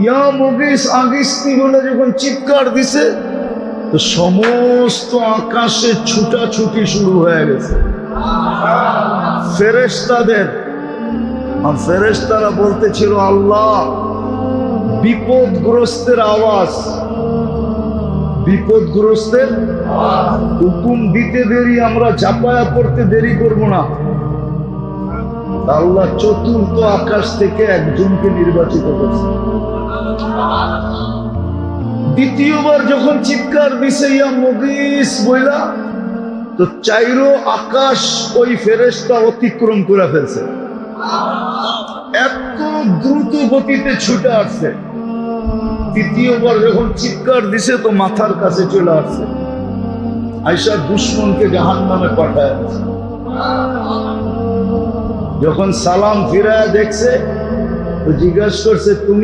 ইয়া মুগিস আগিস্তি যখন চিৎকার দিছে, তো সমস্ত আকাশে ছুটাছুটি শুরু হয়ে গেছে। ফেরেশতাদের, আর ফেরেশতারা বলতেছিল, আল্লাহ, বিপদগ্রস্তের আওয়াজ। বিপদগ্রস্তের হুকুম দিতে দেরি, আমরা ঝাপায়া পড়তে দেরি করব না। আল্লাহ চতুর্থ আকাশ থেকে একজনকে নির্বাচিত করছে। দ্বিতীয়বার যখন চিৎকার দিছে, ইয়া মুগিস বইলা, তো চাইরো আকাশ ওই ফেরেশতা অতিক্রম করে ফেলছে। এত দ্রুত গতিতে ছুটে আসছে। তৃতীয়বার যখন চিৎকার দিছে, তো মাথার কাছে চলে আসছে। আইসা দুশ্মনকে জাহান নামে পাঠায় যখন সালাম ফিরায় দেখছে, তো জিজ্ঞাসা করছে, তুমি